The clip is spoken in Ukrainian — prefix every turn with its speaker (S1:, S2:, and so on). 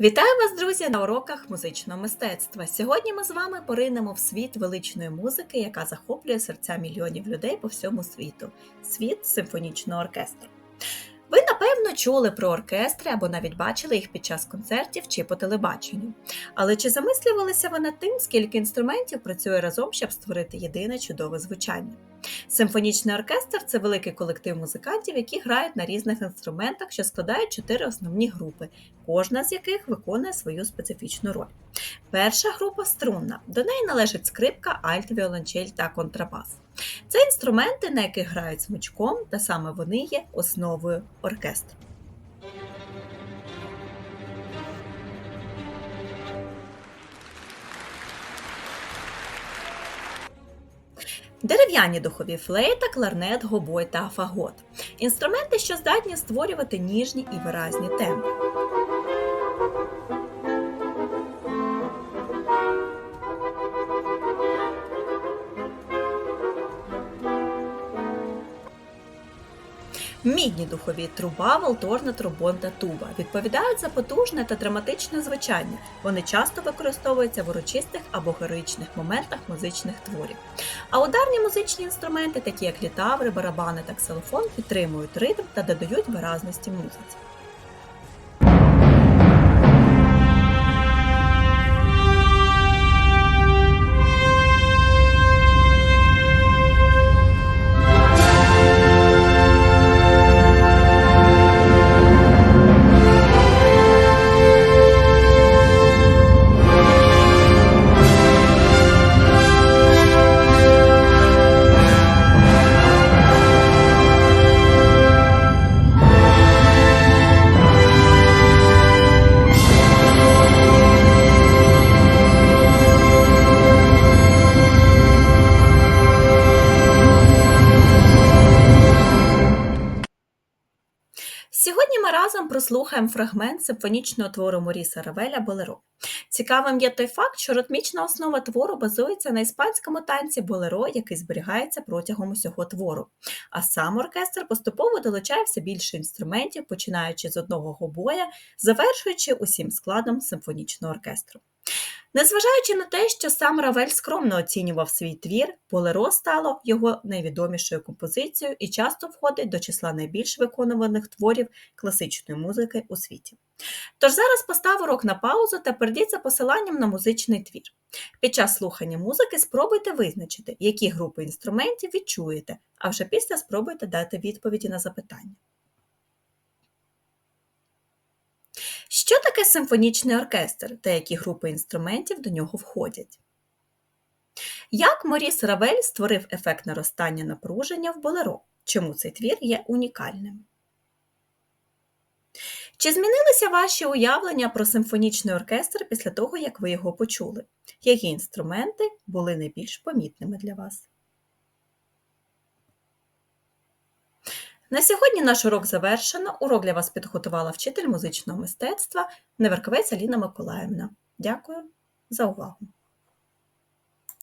S1: Вітаю вас, друзі, на уроках музичного мистецтва. Сьогодні ми з вами поринемо в світ величної музики, яка захоплює серця мільйонів людей по всьому світу світ симфонічного оркестру. Чули про оркестри або навіть бачили їх під час концертів чи по телебаченню. Але чи замислювалися ви над тим, скільки інструментів працює разом, щоб створити єдине чудове звучання? Симфонічний оркестр це великий колектив музикантів, які грають на різних інструментах, що складають чотири основні групи, кожна з яких виконує свою специфічну роль. Перша група струнна. До неї належить скрипка, альт, віолончель та контрабас. Це інструменти, на яких грають смичком, та саме вони є основою оркестру. Дерев'яні духові флейта, кларнет, гобой та фагот. Інструменти, що здатні створювати ніжні і виразні тембри. Мідні духові труба, валторна, тромбон та туба відповідають за потужне та драматичне звучання. Вони часто використовуються в урочистих або героїчних моментах музичних творів. А ударні музичні інструменти, такі як літаври, барабани та ксилофон, підтримують ритм та додають виразності музиці. Разом прослухаємо фрагмент симфонічного твору Моріса Равеля Болеро. Цікавим є той факт, що ритмічна основа твору базується на іспанському танці болеро, який зберігається протягом усього твору. А сам оркестр поступово долучає все більше інструментів, починаючи з одного гобоя, завершуючи усім складом симфонічного оркестру. Незважаючи на те, що сам Равель скромно оцінював свій твір, Болеро стало його найвідомішою композицією і часто входить до числа найбільш виконуваних творів класичної музики у світі. Тож зараз постав урок на паузу та перейдіть посиланням на музичний твір. Під час слухання музики спробуйте визначити, які групи інструментів відчуєте, а вже після спробуйте дати відповіді на запитання. Що таке симфонічний оркестр та які групи інструментів до нього входять? Як Моріс Равель створив ефект наростання напруження в болеро? Чому цей твір є унікальним? Чи змінилися ваші уявлення про симфонічний оркестр після того, як ви його почули? Які інструменти були найбільш помітними для вас? На сьогодні наш урок завершено. Урок для вас підготувала вчитель музичного мистецтва Неверковець Аліна Миколаївна. Дякую за увагу!